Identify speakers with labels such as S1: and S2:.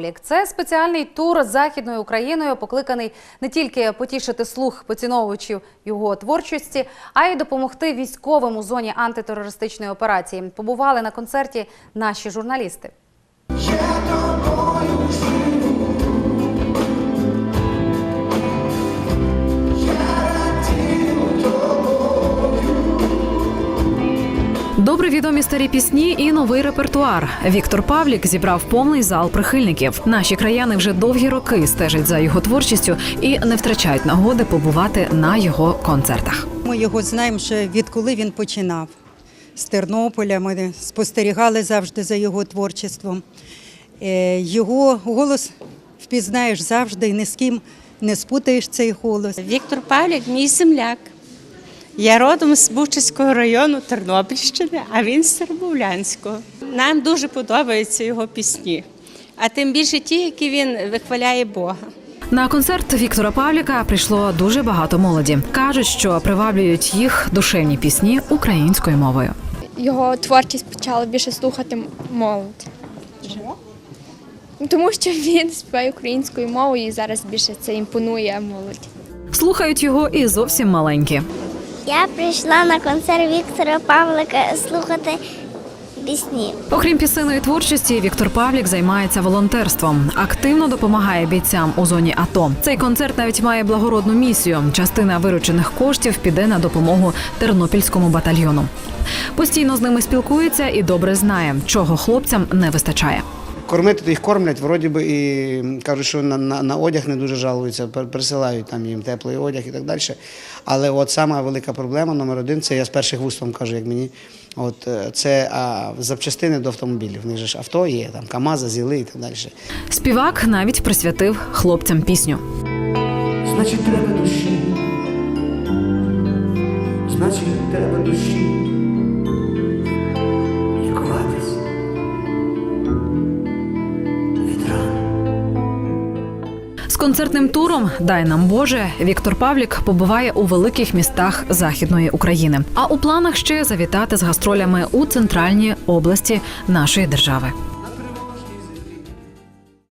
S1: Павлік. Це спеціальний тур західною Україною, покликаний не тільки потішити слух поціновувачів його творчості, а й допомогти військовим у зоні антитерористичної операції. Побували на концерті наші журналісти.
S2: Добре відомі старі пісні і новий репертуар. Віктор Павлік зібрав повний зал прихильників. Наші краяни вже довгі роки стежать за його творчістю і не втрачають нагоди побувати на його концертах.
S3: Ми його знаємо ще відколи він починав. З Тернополя ми спостерігали завжди за його творчеством. Е, Його голос впізнаєш завжди і ні з ким не спутаєш цей голос.
S4: Віктор Павлік мій земляк. Я родом з Бучицького району Тернопільщини, а він з Сербовлянського. Нам дуже подобаються його пісні, а тим більше ті, які він вихваляє Бога.
S2: На концерт Віктора Павліка прийшло дуже багато молоді. кажуть, що приваблюють їх душевні пісні українською мовою.
S5: його творчість почала більше слухати молодь. Тому що він співає українською мовою і зараз більше це імпонує молодь.
S2: Слухають його і зовсім маленькі.
S6: Я прийшла на концерт Віктора Павлика слухати пісні.
S2: Окрім пісенної творчості, Віктор Павлік займається волонтерством, активно допомагає бійцям у зоні АТО. Цей концерт навіть має благородну місію. Частина виручених коштів піде на допомогу тернопільському батальйону. Постійно з ними спілкується і добре знає, чого хлопцям не вистачає.
S7: Кормити то їх кормлять, вроді би, і кажуть, що на, на, на одяг не дуже жалуються, присилають там їм теплий одяг і так далі. Але от сама велика проблема номер один, це я з перших вуст вам кажу, як мені. От е, це а, запчастини до автомобілів. В них же ж авто є, там КАМАЗа, ЗІЛи і так далі.
S2: Співак навіть присвятив хлопцям пісню.
S8: Значить, треба душі. Значить, треба душі.
S2: Концертним туром Дай нам Боже Віктор Павлік побуває у великих містах Західної України. А у планах ще завітати з гастролями у центральні області нашої держави.